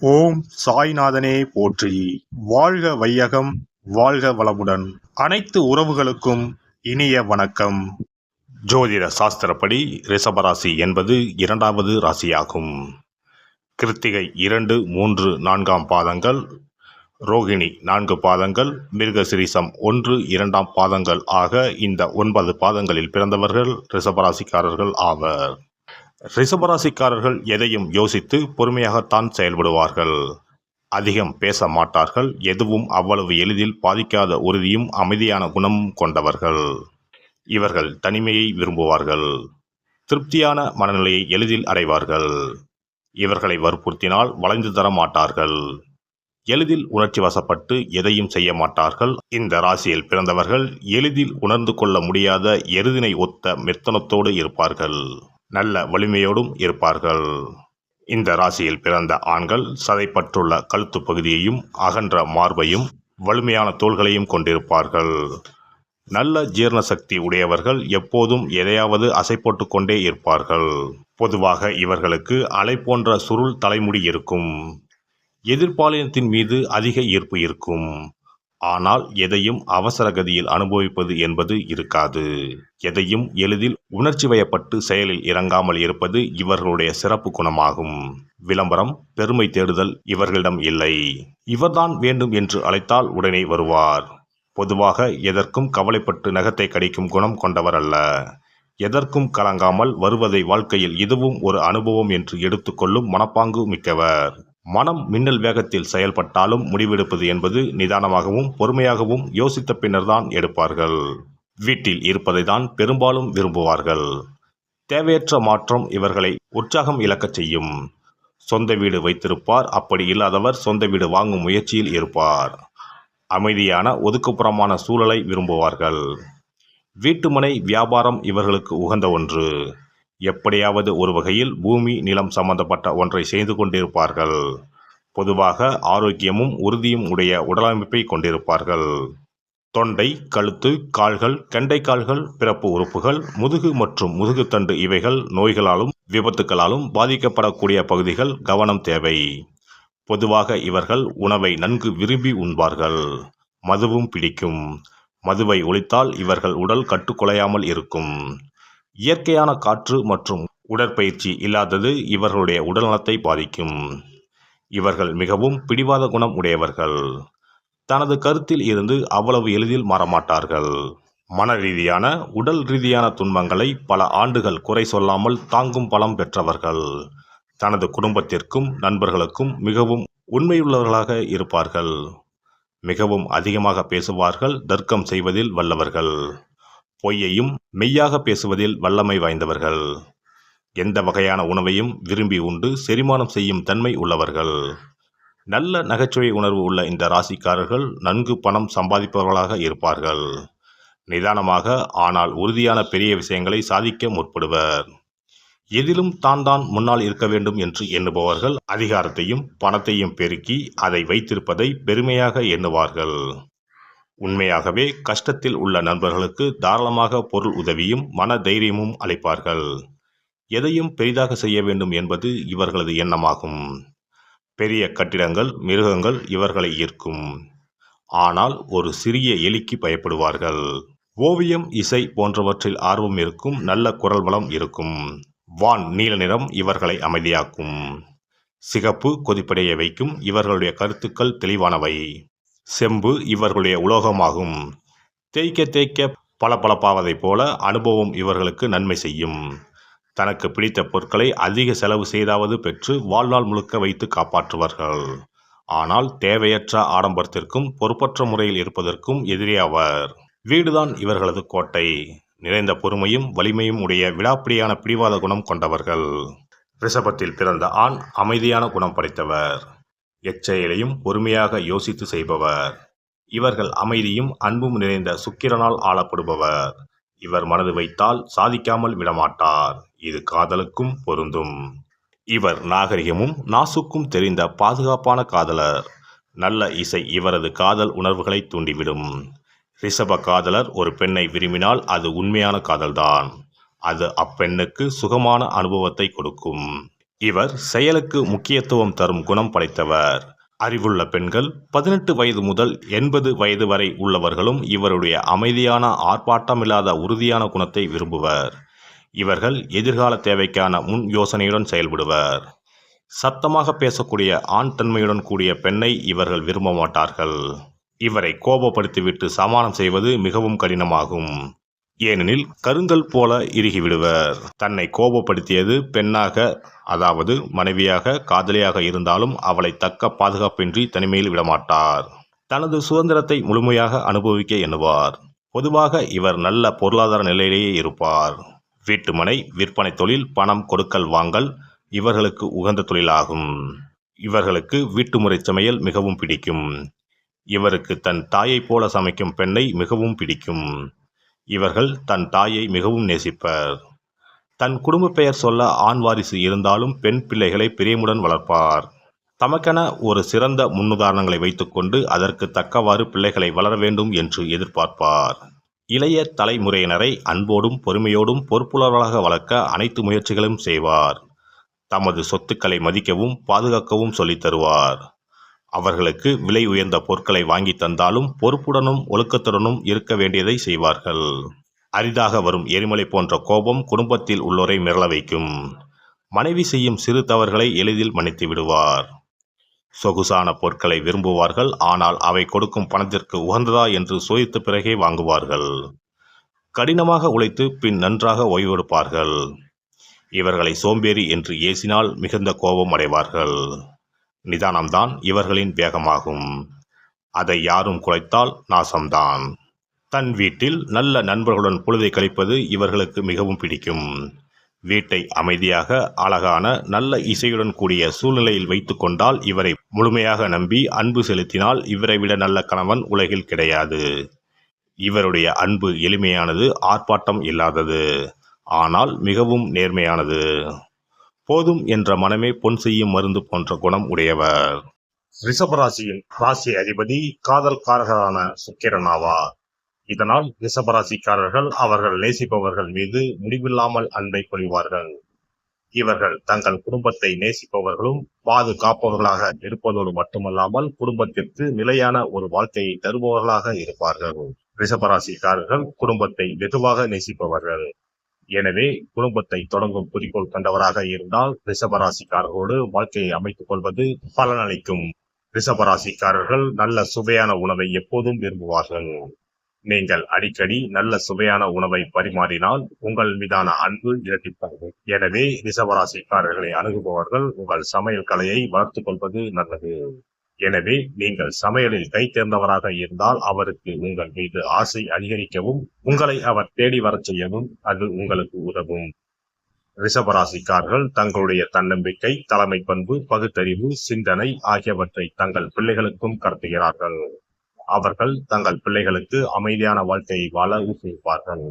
ஓம் சாய்நாதனே போற்றி. வாழ்க வையகம் வாழ்க வளமுடன். அனைத்து உறவுகளுக்கும் இனிய வணக்கம். ஜோதிட சாஸ்திரப்படி ரிஷபராசி என்பது இரண்டாவது ராசியாகும். கிருத்திகை இரண்டு மூன்று நான்காம் பாதங்கள் ரோகிணி நான்கு பாதங்கள் மிருகசிரீசம் ஒன்று இரண்டாம் பாதங்கள் ஆக இந்த ஒன்பது பாதங்களில் பிறந்தவர்கள் ரிஷபராசிக்காரர்கள் ஆவர். ரிஷபராசிக்காரர்கள் எதையும் யோசித்து பொறுமையாகத்தான் செயல்படுவார்கள். அதிகம் பேச மாட்டார்கள். எதுவும் அவ்வளவு எளிதில் பாதிக்காத உறுதியும் அமைதியான குணமும் கொண்டவர்கள். இவர்கள் தனிமையை விரும்புவார்கள். திருப்தியான மனநிலையை எளிதில் அடைவார்கள். இவர்களை வற்புறுத்தினால் வளைந்து தர மாட்டார்கள். எளிதில் உணர்ச்சி வசப்பட்டு எதையும் செய்ய மாட்டார்கள். இந்த ராசியில் பிறந்தவர்கள் எளிதில் உணர்ந்து கொள்ள முடியாத எருதினை ஒத்த மெத்தனத்தோடு இருப்பார்கள். நல்ல வலிமையோடும் இருப்பார்கள். இந்த ராசியில் பிறந்த ஆண்கள் சதைப்பற்றுள்ள கழுத்து பகுதியையும் அகன்ற மார்பையும் வலிமையான தோள்களையும் கொண்டிருப்பார்கள். நல்ல ஜீரண சக்தி உடையவர்கள் எப்போதும் எதையாவது அசை போட்டு கொண்டே இருப்பார்கள். பொதுவாக இவர்களுக்கு அலை போன்ற சுருள் தலைமுடி இருக்கும். எதிர்பாலினத்தின் மீது அதிக ஈர்ப்பு இருக்கும். ஆனால் எதையும் அவசர கதியில் அனுபவிப்பது என்பது இருக்காது. எதையும் எளிதில் உணர்ச்சி வயப்பட்டு செயலில் இறங்காமல் இருப்பது இவர்களுடைய சிறப்பு குணமாகும். விளம்பரம் பெருமை தேடுதல் இவர்களிடம் இல்லை. இவர்தான் வேண்டும் என்று அழைத்தால் உடனே வருவார். பொதுவாக எதற்கும் கவலைப்பட்டு நகத்தை கடிக்கும் குணம் கொண்டவர் அல்ல. எதற்கும் கலங்காமல் வருவதை வாழ்க்கையில் இதுவும் ஒரு அனுபவம் என்று எடுத்துக்கொள்ளும் மனப்பாங்கு மிக்கவர். மனம் மின்னல் வேகத்தில் செயல்பட்டாலும் முடிவெடுப்பது என்பது நிதானமாகவும் பொறுமையாகவும் யோசித்த பின்னர்தான் எடுப்பார்கள். வீட்டில் இருப்பதை தான் பெரும்பாலும் விரும்புவார்கள். தேவையற்ற மாற்றம் இவர்களை உற்சாகம் இழக்கச் செய்யும். சொந்த வீடு வைத்திருப்பார் அப்படி இல்லாதவர் சொந்த வீடு வாங்கும் முயற்சியில் இருப்பார். அமைதியான ஒதுக்குப்புறமான சூழலை விரும்புவார்கள். வீட்டுமனை வியாபாரம் இவர்களுக்கு உகந்த ஒன்று. எப்படியாவது ஒரு வகையில் பூமி நிலம் சம்பந்தப்பட்ட ஒன்றை செய்து கொண்டிருப்பார்கள். பொதுவாக ஆரோக்கியமும் உறுதியும் உடைய உடலமைப்பை கொண்டிருப்பார்கள். தொண்டை கழுத்து கால்கள் கெண்டைக்கால்கள் பிறப்பு உறுப்புகள் முதுகு மற்றும் முதுகுத்தண்டு இவைகள் நோய்களாலும் விபத்துக்களாலும் பாதிக்கப்படக்கூடிய பகுதிகள் கவனம் தேவை. பொதுவாக இவர்கள் உணவை நன்கு விரும்பி உண்பார்கள். மதுவும் பிடிக்கும். மதுவை ஒழித்தால் இவர்கள் உடல் கட்டுக்குலையாமல் இருக்கும். இயற்கையான காற்று மற்றும் உடற்பயிற்சி இல்லாதது இவர்களுடைய உடல்நலத்தை பாதிக்கும். இவர்கள் மிகவும் பிடிவாத குணம் உடையவர்கள். தனது கருத்தில் இருந்து அவ்வளவு எளிதில் மாறமாட்டார்கள். மன ரீதியான உடல் ரீதியான துன்பங்களை பல ஆண்டுகள் குறை சொல்லாமல் தாங்கும் பலம் பெற்றவர்கள். தனது குடும்பத்திற்கும் நண்பர்களுக்கும் மிகவும் உண்மையுள்ளவர்களாக இருப்பார்கள். மிகவும் அதிகமாக பேசுவார்கள் தர்க்கம் செய்வதில் வல்லவர்கள். பொய்யையும் மெய்யாக பேசுவதில் வல்லமை வாய்ந்தவர்கள். எந்த வகையான உணவையும் விரும்பி உண்டு செரிமானம் செய்யும் தன்மை உள்ளவர்கள். நல்ல நகைச்சுவை உணர்வு உள்ள இந்த ராசிக்காரர்கள் நன்கு பணம் சம்பாதிப்பவர்களாக இருப்பார்கள். நிதானமாக ஆனால் உறுதியான பெரிய விஷயங்களை சாதிக்க முற்படுவர். எதிலும் தான் தான் முன்னால் இருக்க வேண்டும் என்று எண்ணுபவர்கள் அதிகாரத்தையும் பணத்தையும் பெருக்கி அதை வைத்திருப்பதை பெருமையாக எண்ணுவார்கள். உண்மையாகவே கஷ்டத்தில் உள்ள நண்பர்களுக்கு தாராளமாக பொருள் உதவியும் மன தைரியமும் அளிப்பார்கள். எதையும் பெரிதாக செய்ய வேண்டும் என்பது இவர்களது எண்ணமாகும். பெரிய கட்டிடங்கள் மிருகங்கள் இவர்களை ஈர்க்கும். ஆனால் ஒரு சிறிய எலிக்கு பயப்படுவார்கள். ஓவியம் இசை போன்றவற்றில் ஆர்வம் இருக்கும் நல்ல குரல் வளம் இருக்கும். வான் நீல நிறம் இவர்களை அமைதியாக்கும். சிகப்பு கொதிப்படைய வைக்கும் இவர்களுடைய கருத்துக்கள் தெளிவானவை. செம்பு இவர்களுடைய உலோகமாகும். தேய்க்க தேய்க்க பளபளப்பாவதைப் போல அனுபவம் இவர்களுக்கு நன்மை செய்யும். தனக்கு பிடித்த பொருட்களை அதிக செலவு செய்தாவது பெற்று வாழ்நாள் முழுக்க வைத்து காப்பாற்றுவார்கள். ஆனால் தேவையற்ற ஆடம்பரத்திற்கும் பொறுப்பற்ற முறையில் இருப்பதற்கும் எதிரே அவர். வீடுதான் இவர்களது கோட்டை. நிறைந்த பொறுமையும் வலிமையும் உடைய விழாப்பிடியான பிடிவாத குணம் கொண்டவர்கள். ரிஷபத்தில் பிறந்த ஆண் அமைதியான குணம் படைத்தவர். எச்செயலையும் பொறுமையாக யோசித்து செய்பவர். இவர்கள் அமைதியும் அன்பும் நிறைந்த சுக்கிரனால் ஆளப்படுபவர். இவர் மனது வைத்தால் சாதிக்காமல் விடமாட்டார். இது காதலுக்கும் பொருந்தும். இவர் நாகரிகமும் நாசுக்கும் தெரிந்த பாதுகாப்பான காதலர். நல்ல இசை இவரது காதல் உணர்வுகளை தூண்டிவிடும். ரிஷப காதலர் ஒரு பெண்ணை விரும்பினால் அது உண்மையான காதல்தான். அது அப்பெண்ணுக்கு சுகமான அனுபவத்தை கொடுக்கும். இவர் செயலுக்கு முக்கியத்துவம் தரும் குணம் படைத்தவர். அறிவுள்ள பெண்கள் பதினெட்டு வயது முதல் எண்பது வயது வரை உள்ளவர்களும் இவருடைய அமைதியான ஆர்ப்பாட்டமில்லாத உறுதியான குணத்தை விரும்புவர். இவர்கள் எதிர்கால தேவைக்கான முன் யோசனையுடன் செயல்படுவர். சத்தமாக பேசக்கூடிய ஆண் தன்மையுடன் கூடிய பெண்ணை இவர்கள் விரும்ப மாட்டார்கள். இவரை கோபப்படுத்திவிட்டு சமாளம் செய்வது மிகவும் கடினமாகும். ஏனெனில் கருங்கல் போல இறுகிவிடுவர். தன்னை கோபப்படுத்தியது பெண்ணாக அதாவது மனைவியாக காதலியாக இருந்தாலும் அவளை தக்க பாதுகாப்பின்றி தனிமையில் விடமாட்டார். தனது சுதந்திரத்தை முழுமையாக அனுபவிக்க எண்ணுவார். பொதுவாக இவர் நல்ல பொருளாதார நிலையிலேயே இருப்பார். வீட்டுமனை விற்பனை தொழில் பணம் கொடுக்கல் வாங்கல் இவர்களுக்கு உகந்த தொழிலாகும். இவர்களுக்கு வீட்டுமுறை சமையல் மிகவும் பிடிக்கும். இவருக்கு தன் தாயைப் போல சமைக்கும் பெண்ணை மிகவும் பிடிக்கும். இவர்கள் தன் தாயை மிகவும் நேசிப்பர். தன் குடும்ப பெயர் சொல்ல ஆண் வாரிசு இருந்தாலும் பெண் பிள்ளைகளை பிரியமுடன் வளர்ப்பார். தமக்கென ஒரு சிறந்த முன்னுதாரணங்களை வைத்துக்கொண்டு அதற்கு தக்கவாறு பிள்ளைகளை வளர வேண்டும் என்று எதிர்பார்ப்பார். இளைய தலைமுறையினரை அன்போடும் பொறுமையோடும் பொறுப்புள்ளவர்களாக வளர்க்க அனைத்து முயற்சிகளும் செய்வார். தமது சொத்துக்களை மதிக்கவும் பாதுகாக்கவும் சொல்லித் தருவார். அவர்களுக்கு விலை உயர்ந்த பொருட்களை வாங்கி தந்தாலும் பொறுப்புடனும் ஒழுக்கத்துடனும் இருக்க வேண்டியதை செய்வார்கள். அரிதாக வரும் எரிமலை போன்ற கோபம் குடும்பத்தில் உள்ளோரை மிரள வைக்கும். மனைவி செய்யும் சிறு தவறுகளை எளிதில் மன்னித்து விடுவார். சொகுசான பொருட்களை விரும்புவார்கள் ஆனால் அவை கொடுக்கும் பணத்திற்கு உகந்ததா என்று சோதித்த பிறகே வாங்குவார்கள். கடினமாக உழைத்து பின் நன்றாக ஓய்வெடுப்பார்கள். இவர்களை சோம்பேறி என்று ஏசினால் மிகுந்த கோபம் அடைவார்கள். நிதானம்தான் இவர்களின் வேகமாகும். அதை யாரும் குலைத்தால் நாசம்தான். தன் வீட்டில் நல்ல நண்பர்களுடன் பொழுதை கழிப்பது இவர்களுக்கு மிகவும் பிடிக்கும். வீட்டை அமைதியாக அழகான நல்ல இசையுடன் கூடிய சூழ்நிலையில் வைத்து கொண்டால் இவரை முழுமையாக நம்பி அன்பு செலுத்தினால் இவரை விட நல்ல கணவன் உலகில் கிடையாது. இவருடைய அன்பு எளிமையானது ஆர்ப்பாட்டம் இல்லாதது. ஆனால் மிகவும் நேர்மையானது. போதும் என்ற மனமே பொன் செய்யும் மருந்து போன்ற குணம் உடையவர். ரிஷபராசியின் ராசி அதிபதி காதல்காரர்களான சுக்கிரன் ஆவார். இதனால் ரிஷபராசிக்காரர்கள் அவர்கள் நேசிப்பவர்கள் மீது முடிவில்லாமல் அன்பை பொழிவார்கள் இவர்கள் தங்கள் குடும்பத்தை நேசிப்பவர்களும் பாதுகாப்பவர்களாக இருப்பதோடு மட்டுமல்லாமல் குடும்பத்திற்கு நிலையான ஒரு வாழ்க்கையை தருபவர்களாக இருப்பார்கள். ரிஷபராசிக்காரர்கள் குடும்பத்தை வெகுவாக நேசிப்பவர்கள். எனவே குடும்பத்தை தொடங்கும் குறிக்கோள் கண்டவராக இருந்தால் ரிஷபராசிக்காரர்களோடு வாழ்க்கையை அமைத்துக் கொள்வது பலனளிக்கும். ரிஷபராசிக்காரர்கள் நல்ல சுவையான உணவை எப்போதும் விரும்புவார்கள். நீங்கள் அடிக்கடி நல்ல சுவையான உணவை பரிமாறினால் உங்கள் மீதான அன்பு இரட்டிப்பாகும். எனவே ரிஷபராசிக்காரர்களை அணுகுபவர்கள் உங்கள் சமையல் கலையை வளர்த்துக் கொள்வது நல்லது. எனவே நீங்கள் சமையலில் கை தேர்ந்தவராக இருந்தால் அவருக்கு உங்கள் மீது ஆசை அதிகரிக்கவும் உங்களை அவர் தேடி வரச் செய்யவும் அது உங்களுக்கு உதவும். ரிஷபராசிக்காரர்கள் தங்களுடைய தன்னம்பிக்கை தலைமை பண்பு பகுத்தறிவு சிந்தனை ஆகியவற்றை தங்கள் பிள்ளைகளுக்கும் கடத்துகிறார்கள் அவர்கள் தங்கள் பிள்ளைகளுக்கு அமைதியான வாழ்க்கையை வாழ ஊக்குவிப்பார்கள்.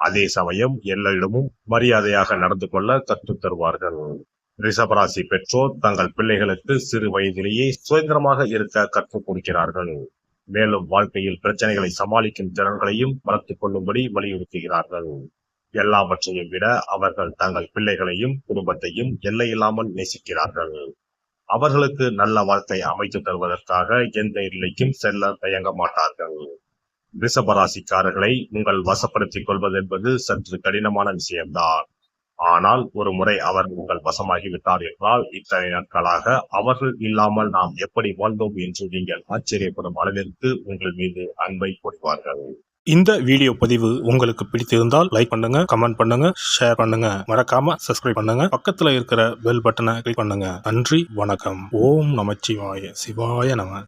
அதே சமயம் எல்லோரிடமும் மரியாதையாக நடந்து கொள்ள கற்றுத் தருவார்கள் ரிஷபராசி பெற்றோர் தங்கள் பிள்ளைகளுக்கு சிறு வயதிலேயே சுதந்திரமாக இருக்க கற்றுக் கொடுக்கிறார்கள். மேலும் வாழ்க்கையில் பிரச்சனைகளை சமாளிக்கும் திறன்களையும் வளர்த்துக் கொள்ளும்படி வலியுறுத்துகிறார்கள். எல்லாவற்றையும் விட அவர்கள் தங்கள் பிள்ளைகளையும் குடும்பத்தையும் எல்லையில்லாமல் நேசிக்கிறார்கள். அவர்களுக்கு நல்ல வாழ்க்கை அமைத்து தருவதற்காக எந்த எல்லைக்கும் செல்ல தயங்க மாட்டார்கள். ரிஷபராசிக்காரர்களை உங்கள் வசப்படுத்திக் கொள்வது என்பது சற்று கடினமான விஷயம்தான். ஆனால் ஒரு முறை அவர் உங்கள் வசமாகிவிட்டார் என்றால் இத்தனை நாட்களாக அவர்கள் இல்லாமல் நாம் எப்படி வாழ்ந்தோம் என்று நீங்கள் ஆச்சரியப்படும் அளவிற்கு உங்கள் மீது அன்பை பொழிவார்கள் இந்த வீடியோ பதிவு உங்களுக்கு பிடித்திருந்தால் லைக் பண்ணுங்க கமெண்ட் பண்ணுங்க ஷேர் பண்ணுங்க. மறக்காம சப்ஸ்கிரைப் பண்ணுங்க. பக்கத்துல இருக்கிற பெல் பட்டனை கிளிக் பண்ணுங்க. நன்றி வணக்கம். ஓம் நமச்சிவாய. சிவாய நம.